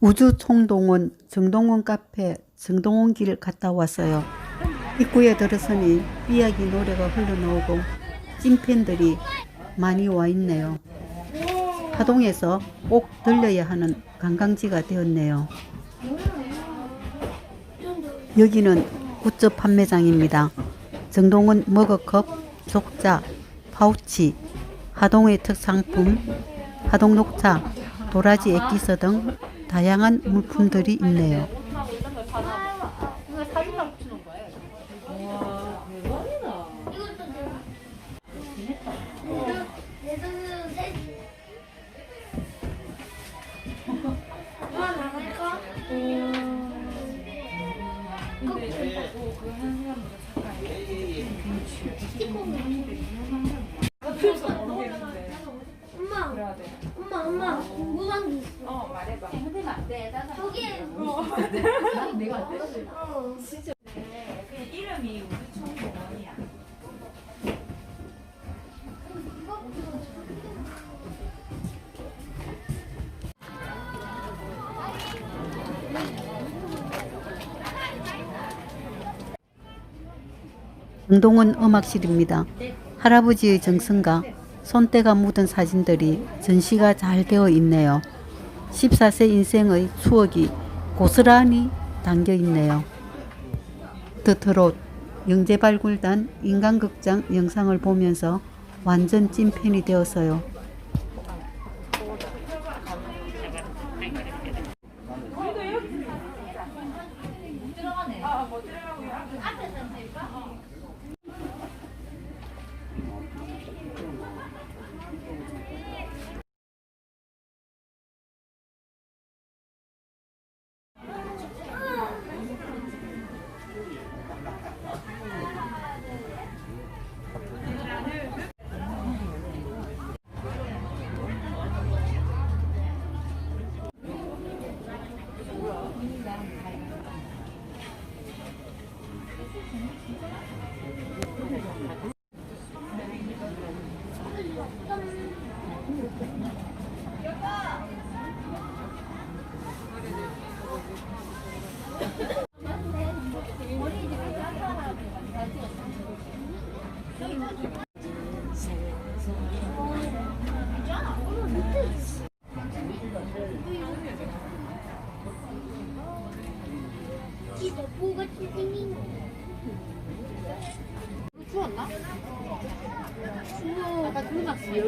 우주총동원 정동원 카페 정동원 길 갔다 왔어요. 입구에 들어서니 삐약이 노래가 흘러나오고 찐팬들이 많이 와 있네요. 하동에서 꼭 들려야 하는 관광지가 되었네요. 여기는 굿즈 판매장입니다. 정동원 머그컵, 족자, 파우치, 하동의 특상품, 하동 녹차, 도라지 액기스 등 다양한 물품들이 있네요. 엄마, 엄마, 궁금한 게 있어. 어, 말해봐. 정동원 음악실입니다. 할아버지의 정성과 손때가 묻은 사진들이 전시가 잘 되어 있네요. 14세 인생의 추억이 고스란히 담겨 있네요. 더 트롯 영재발굴단 인간극장 영상을 보면서 완전 찐팬이 되었어요. 이대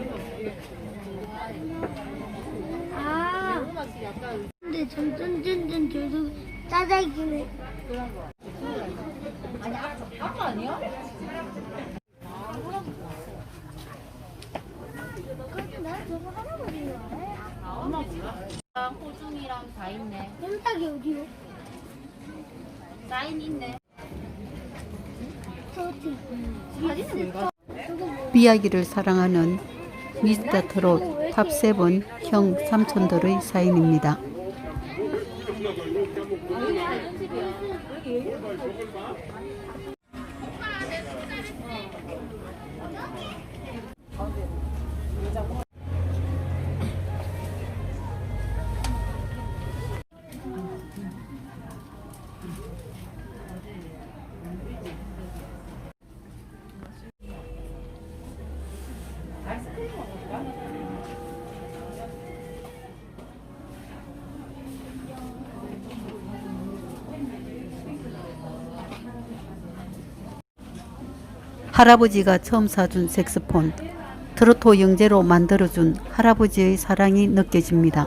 거. 아. 점점점점 저도 짜장면. 아니 아까 할아버지 좋아해. 호중이랑 다 있네. 깜짝이 어디요? 사인 있네. 뭐? 삐약이를 사랑하는 미스터 트롯 탑세븐 형 삼촌들의 사인입니다. 할아버지가 처음 사준 색스폰, 트로토 영재로 만들어준 할아버지의 사랑이 느껴집니다.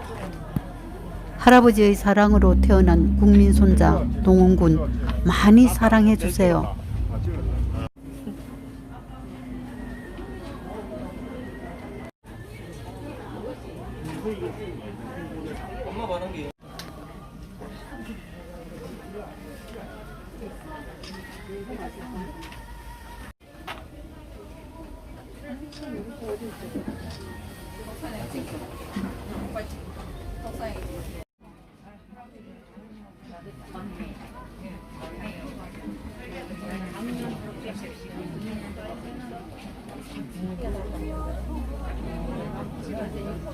할아버지의 사랑으로 태어난 국민 손자 동원군 많이 사랑해 주세요. Gracias.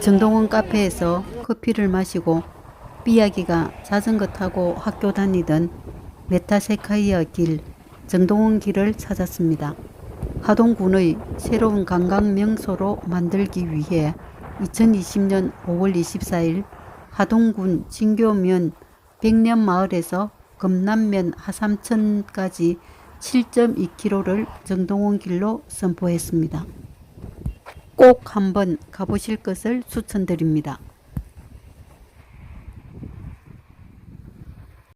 정동원 카페에서 커피를 마시고 삐약이가 자전거 타고 학교 다니던 메타세카이어 길, 정동원 길을 찾았습니다. 하동군의 새로운 관광 명소로 만들기 위해 2020년 5월 24일 하동군 진교면 백년마을에서 금남면 하삼천까지 7.2km를 정동원 길로 선포했습니다. 꼭 한번 가보실 것을 추천드립니다.